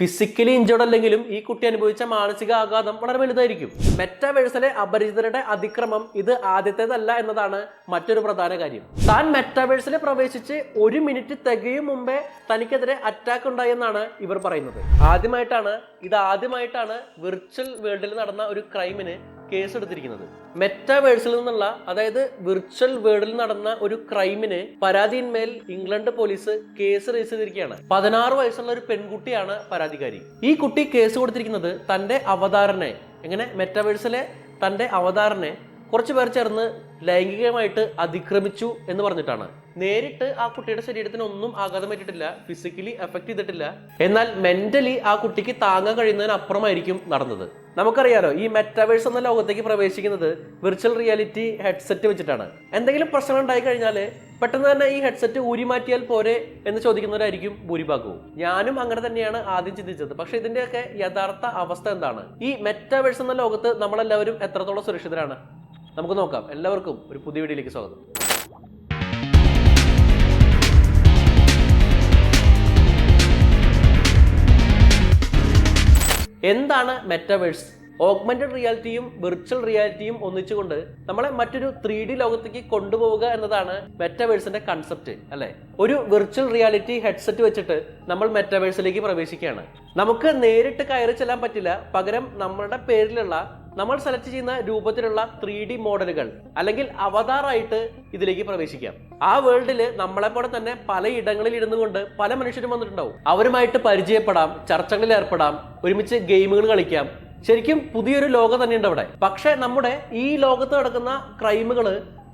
Physically injured അല്ലെങ്കിലും ഈ കുട്ടി അനുഭവിച്ച മാനസിക ആഘാതം വളരെ വലുതായിരിക്കും. മെറ്റാവേഴ്സിലെ അപരിചിതരുടെ അതിക്രമം ഇത് ആദ്യത്തേതല്ല എന്നതാണ് മറ്റൊരു പ്രധാന കാര്യം. താൻ മെറ്റാവേഴ്സിൽ പ്രവേശിച്ച് ഒരു മിനിറ്റ് തികയും മുമ്പേ തനിക്കെതിരെ അറ്റാക്ക് ഉണ്ടായെന്നാണ് ഇവർ പറയുന്നത്. ആദ്യമായിട്ടാണ് ഇത് ആദ്യമായിട്ടാണ് വിർച്വൽ വേൾഡിൽ നടന്ന ഒരു ക്രൈമിന് കേസ് എടുത്തിരിക്കുന്നത്. മെറ്റാവേഴ്സിൽ നിന്നുള്ള അതായത് വിർച്വൽ വേൾഡിൽ നടന്ന ഒരു ക്രൈമിന് പരാതിയിന്മേൽ ഇംഗ്ലണ്ട് പോലീസ് കേസ് രജിസ്റ്റർ ചെയ്തിരിക്കുകയാണ്. പതിനാറ് വയസ്സുള്ള ഒരു പെൺകുട്ടിയാണ് പരാതിക്കാരി. ഈ കുട്ടി കേസ് കൊടുത്തിരിക്കുന്നത് തന്റെ അവതാരനെ എങ്ങനെ? മെറ്റാവേഴ്സിലെ തന്റെ അവതാരനെ കുറച്ച് പേർ ചേർന്ന് ലൈംഗികമായിട്ട് അതിക്രമിച്ചു എന്ന് പറഞ്ഞിട്ടാണ്. നേരിട്ട് ആ കുട്ടിയുടെ ശരീരത്തിന് ഒന്നും ആഘാതം പറ്റിയിട്ടില്ല ഫിസിക്കലി എഫക്ട് ചെയ്തിട്ടില്ല. എന്നാൽ മെന്റലി ആ കുട്ടിക്ക് താങ്ങാൻ കഴിയുന്നതിന് അപ്പുറമായിരിക്കും നടന്നത്. നമുക്കറിയാലോ ഈ മെറ്റാവേഴ്സ് എന്ന ലോകത്തേക്ക് പ്രവേശിക്കുന്നത് വിർച്വൽ റിയാലിറ്റി ഹെഡ്സെറ്റ് വെച്ചിട്ടാണ്. എന്തെങ്കിലും പ്രശ്നം ഉണ്ടായി കഴിഞ്ഞാൽ പെട്ടെന്ന് തന്നെ ഈ ഹെഡ്സെറ്റ് ഊരി മാറ്റിയാൽ പോരെ എന്ന് ചോദിക്കുന്നവരായിരിക്കും ഭൂരിഭാഗവും. ഞാനും അങ്ങനെ തന്നെയാണ് ആദ്യം ചിന്തിച്ചത്. പക്ഷെ ഇതിന്റെയൊക്കെ യഥാർത്ഥ അവസ്ഥ എന്താണ്? ഈ മെറ്റാവേഴ്സ് എന്ന ലോകത്ത് നമ്മളെല്ലാവരും എത്രത്തോളം സുരക്ഷിതരാണ്? നമുക്ക് നോക്കാം. എല്ലാവർക്കും ഒരു പുതിയ വീഡിയോയിലേക്ക് സ്വാഗതം. എന്താണ് മെറ്റവേഴ്സ് ഓഗ്മെന്റഡ് റിയാലിറ്റിയും വിർച്വൽ റിയാലിറ്റിയും ഒന്നിച്ചുകൊണ്ട് നമ്മളെ മറ്റൊരു ത്രീ ഡി ലോകത്തേക്ക് കൊണ്ടുപോവുക എന്നതാണ് മെറ്റവേഴ്സിന്റെ കൺസെപ്റ്റ് അല്ലെ? ഒരു വിർച്വൽ റിയാലിറ്റി ഹെഡ്സെറ്റ് വെച്ചിട്ട് നമ്മൾ മെറ്റവേഴ്സിലേക്ക് പ്രവേശിക്കുകയാണ്. നമുക്ക് നേരിട്ട് കയറി ചെല്ലാൻ പറ്റില്ല. പകരം നമ്മളുടെ പേരിലുള്ള നമ്മൾ സെലക്ട് ചെയ്യുന്ന രൂപത്തിലുള്ള ത്രീ ഡി മോഡലുകൾ അല്ലെങ്കിൽ അവതാറായിട്ട് ഇതിലേക്ക് പ്രവേശിക്കാം. ആ വേൾഡിൽ നമ്മളെ പോലെ തന്നെ പലയിടങ്ങളിൽ ഇരുന്നു കൊണ്ട് പല മനുഷ്യരും വന്നിട്ടുണ്ടാവും. അവരുമായിട്ട് പരിചയപ്പെടാം ചർച്ചകളിൽ ഏർപ്പെടാം ഒരുമിച്ച് ഗെയിമുകൾ കളിക്കാം. ശരിക്കും പുതിയൊരു ലോകം തന്നെയുണ്ട് അവിടെ. പക്ഷെ നമ്മുടെ ഈ ലോകത്ത് നടക്കുന്ന ക്രൈമുകൾ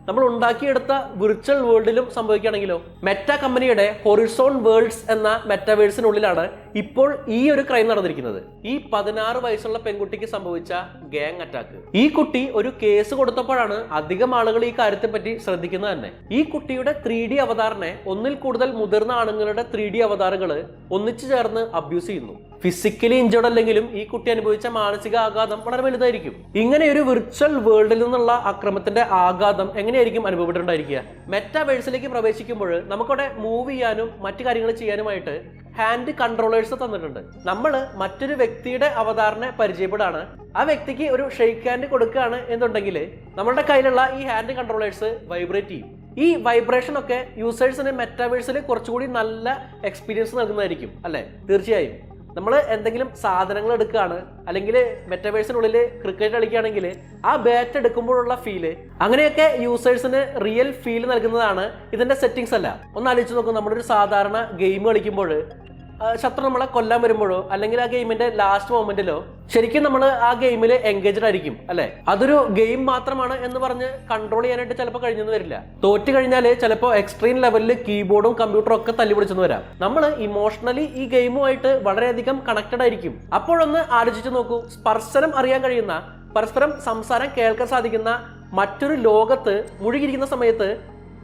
നമ്മൾ ഉണ്ടാക്കിയെടുത്ത വിർച്വൽ വേൾഡിലും സംഭവിക്കുകയാണെങ്കിലോ മെറ്റ കമ്പനിയുടെ ഹൊറിസോൺ വേൾഡ്സ് എന്ന മെറ്റാവേഴ്സിനുള്ളിലാണ് ഇപ്പോൾ ഈ ഒരു ക്രൈം നടന്നിരിക്കുന്നത്. ഈ പതിനാറ് വയസ്സുള്ള പെൺകുട്ടിക്ക് സംഭവിച്ച ഗാങ് അറ്റാക്ക് ഈ കുട്ടി ഒരു കേസ് കൊടുത്തപ്പോഴാണ് അധികം ആളുകൾ ഈ കാര്യത്തെ പറ്റി ശ്രദ്ധിക്കുന്നത് തന്നെ. ഈ കുട്ടിയുടെ ത്രീ ഡി അവതാറിനെ ഒന്നിൽ കൂടുതൽ മുതിർന്ന ആണുങ്ങളുടെ ത്രീ ഡി അവതാറുകൾ ഒന്നിച്ചു ചേർന്ന് അബ്യൂസ് ചെയ്യുന്നു. ഫിസിക്കലി ഇഞ്ചേർഡ് അല്ലെങ്കിലും ഈ കുട്ടി അനുഭവിച്ച മാനസിക ആഘാതം വളരെ വലുതായിരിക്കും. ഇങ്ങനെ ഒരു വിർച്വൽ വേൾഡിൽ നിന്നുള്ള അക്രമത്തിന്റെ ആഘാതം എങ്ങനെയായിരിക്കും അനുഭവപ്പെട്ടിട്ടുണ്ടായിരിക്കുക? മെറ്റാവേഴ്സിലേക്ക് പ്രവേശിക്കുമ്പോൾ നമുക്കവിടെ മൂവ് ചെയ്യാനും മറ്റു കാര്യങ്ങൾ ചെയ്യാനുമായിട്ട് ഹാൻഡ് കൺട്രോളേഴ്സ് തന്നിട്ടുണ്ട്. നമ്മൾ മറ്റൊരു വ്യക്തിയുടെ അവതാറിനെ പരിചയപ്പെടാണ് ആ വ്യക്തിക്ക് ഒരു ഷെയ്ക്ക് ഹാൻഡ് കൊടുക്കുകയാണ് എന്നുണ്ടെങ്കിൽ നമ്മളുടെ കയ്യിലുള്ള ഈ ഹാൻഡ് കൺട്രോളേഴ്സ് വൈബ്രേറ്റ് ചെയ്യും. ഈ വൈബ്രേഷൻ ഒക്കെ യൂസേഴ്സിന് മെറ്റാവേഴ്സിൽ കുറച്ചുകൂടി നല്ല എക്സ്പീരിയൻസ് നൽകുന്നതായിരിക്കും അല്ലേ? തീർച്ചയായും. നമ്മൾ എന്തെങ്കിലും സാധനങ്ങൾ എടുക്കുകയാണ് അല്ലെങ്കിൽ മെറ്റവേഴ്സിനുള്ളിൽ ക്രിക്കറ്റ് കളിക്കുകയാണെങ്കിൽ ആ ബാറ്റ് എടുക്കുമ്പോഴുള്ള ഫീൽ അങ്ങനെയൊക്കെ യൂസേഴ്സിന് റിയൽ ഫീൽ നൽകുന്നതാണ് ഇതിന്റെ സെറ്റിങ്സ് അല്ല. ഒന്ന് ആലോചിച്ച് നോക്കും നമ്മുടെ ഒരു സാധാരണ ഗെയിം കളിക്കുമ്പോൾ ശത്രു നമ്മളെ കൊല്ലാൻ വരുമ്പോഴോ അല്ലെങ്കിൽ ആ ഗെയിമിന്റെ ലാസ്റ്റ് മൊമെന്റിലോ ശരിക്കും നമ്മൾ ആ ഗെയിമിൽ എൻഗേജ്ഡ് ആയിരിക്കും അല്ലെ? അതൊരു ഗെയിം മാത്രമാണ് എന്ന് പറഞ്ഞ് കൺട്രോൾ ചെയ്യാനായിട്ട് ചിലപ്പോൾ കഴിഞ്ഞെന്ന് വരില്ല. തോറ്റു കഴിഞ്ഞാൽ ചിലപ്പോൾ എക്സ്ട്രീം ലെവലിൽ കീബോർഡും കമ്പ്യൂട്ടറും ഒക്കെ തല്ലി പിടിച്ചെന്ന് വരാം. നമ്മൾ ഇമോഷണലി ഈ ഗെയിമുമായിട്ട് വളരെയധികം കണക്റ്റഡ് ആയിരിക്കും. അപ്പോഴൊന്ന് ആലോചിച്ച് നോക്കൂ സ്പർശനം അറിയാൻ കഴിയുന്ന പരസ്പരം സംസാരം കേൾക്കാൻ സാധിക്കുന്ന മറ്റൊരു ലോകത്ത് മുഴുകിയിരിക്കുന്ന സമയത്ത്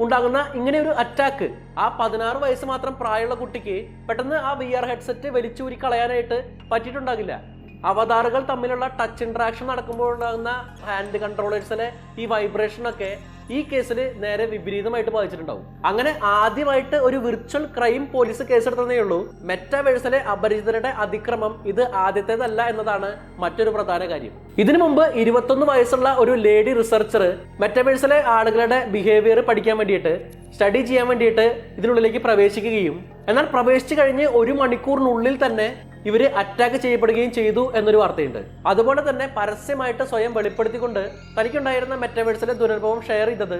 ഉണ്ടാകുന്ന ഇങ്ങനെ ഒരു അറ്റാക്ക് ആ പതിനാറ് വയസ്സ് മാത്രം പ്രായമുള്ള കുട്ടിക്ക് പെട്ടെന്ന് ആ വി ആർ ഹെഡ്സെറ്റ് വലിച്ചൂരി കളയാനായിട്ട് പറ്റിയിട്ടുണ്ടാകില്ല. അവതാറുകൾ തമ്മിലുള്ള ടച്ച് ഇൻട്രാക്ഷൻ നടക്കുമ്പോൾ ഉണ്ടാകുന്ന ഹാൻഡ് കൺട്രോളേഴ്സിലെ ഈ വൈബ്രേഷൻ ഒക്കെ ഈ കേസിൽ നേരെ വിപരീതമായിട്ട് ബാധിച്ചിട്ടുണ്ടാവും. അങ്ങനെ ആദ്യമായിട്ട് ഒരു വിർച്വൽ ക്രൈം പോലീസ് കേസെടുത്തതേ ഉള്ളൂ. മെറ്റാവേഴ്സിലെ അപരിചിതരുടെ അതിക്രമം ഇത് ആദ്യത്തേതല്ല എന്നതാണ് മറ്റൊരു പ്രധാന കാര്യം. ഇതിനു മുമ്പ് ഇരുപത്തൊന്ന് വയസ്സുള്ള ഒരു ലേഡി റിസർച്ചർ മെറ്റാവേഴ്സിലെ ആളുകളുടെ ബിഹേവിയർ പഠിക്കാൻ വേണ്ടിയിട്ട് സ്റ്റഡി ചെയ്യാൻ വേണ്ടിയിട്ട് ഇതിനുള്ളിലേക്ക് പ്രവേശിക്കുകയും എന്നാൽ പ്രവേശിച്ചു കഴിഞ്ഞ് ഒരു മണിക്കൂറിനുള്ളിൽ തന്നെ ഇവർ അറ്റാക്ക് ചെയ്യപ്പെടുകയും ചെയ്തു എന്നൊരു വാർത്തയുണ്ട്. അതുപോലെ തന്നെ പരസ്യമായിട്ട് സ്വയം വെളിപ്പെടുത്തിക്കൊണ്ട് തനിക്കുണ്ടായിരുന്ന മെറ്റവേഴ്സിലെ ദുരനുഭവം ഷെയർ ചെയ്തത്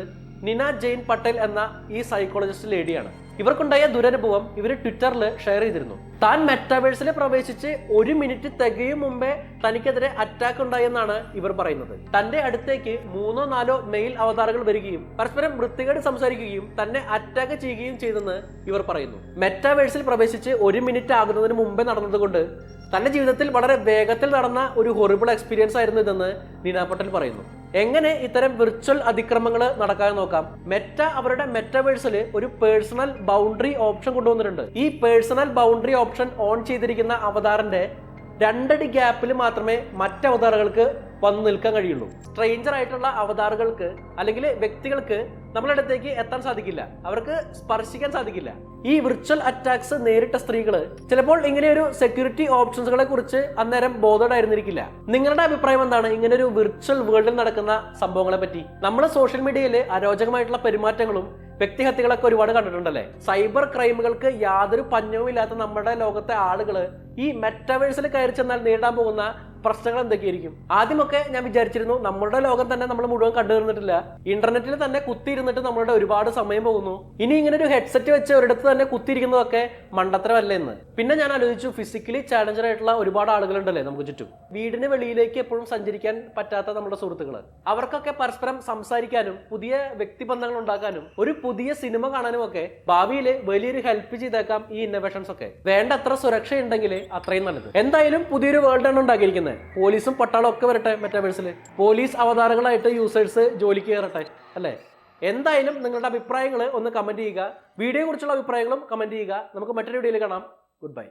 നിന ജെയിൻ പട്ടേൽ എന്ന ഈ സൈക്കോളജിസ്റ്റ് ലേഡിയാണ്. ഇവർക്കുണ്ടായ ദുരനുഭവം ഇവർ ട്വിറ്ററിൽ ഷെയർ ചെയ്തിരുന്നു. താൻ മെറ്റാവേഴ്സിൽ പ്രവേശിച്ച് ഒരു മിനിറ്റ് തികയും മുമ്പേ തനിക്കെതിരെ അറ്റാക്ക് ഉണ്ടായെന്നാണ് ഇവർ പറയുന്നത്. തന്റെ അടുത്തേക്ക് മൂന്നോ നാലോ മെയിൽ അവതാരങ്ങൾ വരികയും പരസ്പരം വൃത്തികേട് സംസാരിക്കുകയും തന്നെ അറ്റാക്ക് ചെയ്യുകയും ചെയ്തെന്ന് ഇവർ പറയുന്നു. മെറ്റാവേഴ്സിൽ പ്രവേശിച്ച് ഒരു മിനിറ്റ് ആകുന്നതിന് മുമ്പേ നടന്നതുകൊണ്ട് തന്റെ ജീവിതത്തിൽ വളരെ വേഗത്തിൽ നടന്ന ഒരു ഹൊറിബിൾ എക്സ്പീരിയൻസ് ആയിരുന്നു ഇതെന്ന് നീന പട്ടേൽ പറയുന്നു. എങ്ങനെ ഇത്തരം വിർച്വൽ അതിക്രമങ്ങൾ നടക്കാതെ നോക്കാം? മെറ്റ അവരുടെ മെറ്റവേഴ്സിൽ ഒരു പേഴ്സണൽ ബൗണ്ടറി ഓപ്ഷൻ കൊണ്ടുവന്നിട്ടുണ്ട്. ഈ പേഴ്സണൽ ബൗണ്ടറി ഓപ്ഷൻ ഓൺ ചെയ്തിരിക്കുന്ന അവതാറിന്റെ രണ്ടടി ഗ്യാപ്പിൽ മാത്രമേ മറ്റ് അവതാറുകൾക്ക് വന്നു നിൽക്കാൻ കഴിയുള്ളൂ. സ്ട്രേഞ്ചർ ആയിട്ടുള്ള അവതാറുകൾക്ക് അല്ലെങ്കിൽ വ്യക്തികൾക്ക് നമ്മുടെ അടുത്തേക്ക് എത്താൻ സാധിക്കില്ല. അവർക്ക് സ്പർശിക്കാൻ സാധിക്കില്ല. ഈ വിർച്വൽ അറ്റാക്സ് നേരിട്ട സ്ത്രീകൾ ചിലപ്പോൾ ഇങ്ങനെ ഒരു സെക്യൂരിറ്റി ഓപ്ഷൻസുകളെ കുറിച്ച് അന്നേരം ബോധോടായിരുന്നിരിക്കില്ല നിങ്ങളുടെ അഭിപ്രായം എന്താണ്? ഇങ്ങനെ ഒരു വിർച്വൽ വേൾഡിൽ നടക്കുന്ന സംഭവങ്ങളെ പറ്റി. നമ്മൾ സോഷ്യൽ മീഡിയയിൽ അരോചകമായിട്ടുള്ള പെരുമാറ്റങ്ങളും വ്യക്തിഹത്യകളൊക്കെ ഒരുപാട് കണ്ടിട്ടുണ്ടല്ലേ? സൈബർ ക്രൈമുകൾക്ക് യാതൊരു പഞ്ഞവും ഇല്ലാത്ത നമ്മുടെ ലോകത്തെ ആളുകൾ ഈ മെറ്റവേഴ്സിൽ കയറി ചെന്നാൽ നേരിടാൻ പോകുന്ന പ്രശ്നങ്ങൾ എന്തൊക്കെയായിരിക്കും ആദ്യമൊക്കെ ഞാൻ വിചാരിച്ചിരുന്നു നമ്മളുടെ ലോകം തന്നെ നമ്മൾ മുഴുവൻ കണ്ടു തീർന്നിട്ടില്ല. ഇന്റർനെറ്റിൽ തന്നെ കുത്തിയിരുന്നിട്ട് നമ്മളുടെ ഒരുപാട് സമയം പോകുന്നു. ഇനി ഇങ്ങനെ ഒരു ഹെഡ്സെറ്റ് വെച്ച് ഒരിടത്ത് തന്നെ കുത്തിയിരിക്കുന്നതൊക്കെ മണ്ടത്തരമല്ല എന്ന്. പിന്നെ ഞാൻ ആലോചിച്ചു ഫിസിക്കലി ചാലഞ്ചർ ആയിട്ടുള്ള ഒരുപാട് ആളുകളുണ്ടല്ലേ നമുക്ക് ചുറ്റും. വീടിന് വെളിയിലേക്ക് എപ്പോഴും സഞ്ചരിക്കാൻ പറ്റാത്ത നമ്മുടെ സുഹൃത്തുക്കൾ അവർക്കൊക്കെ പരസ്പരം സംസാരിക്കാനും പുതിയ വ്യക്തിബന്ധങ്ങൾ ഉണ്ടാക്കാനും ഒരു പുതിയ സിനിമ കാണാനും ഒക്കെ ഭാവിയിൽ വലിയൊരു ഹെൽപ്പ് ചെയ്തേക്കാം ഈ ഇന്നോവേഷൻസ് ഒക്കെ. വേണ്ടത്ര സുരക്ഷ ഉണ്ടെങ്കിൽ അത്രയും നല്ലത്. എന്തായാലും പുതിയൊരു വേൾഡ് ആണ് ഉണ്ടാക്കിയിരിക്കുന്നത് പോലീസും പട്ടാളം ഒക്കെ വരട്ടെ മെറ്റാവേഴ്സിൽ പോലീസ് അവതാരങ്ങളായിട്ട് യൂസേഴ്സ് ജോലിക്ക് കയറട്ടെ അല്ലേ? എന്തായാലും നിങ്ങളുടെ അഭിപ്രായങ്ങൾ ഒന്ന് കമന്റ് ചെയ്യുക. വീഡിയോയെക്കുറിച്ചുള്ള അഭിപ്രായങ്ങളും കമന്റ് ചെയ്യുക. നമുക്ക് മറ്റൊരു വീഡിയോയിൽ കാണാം. Good bye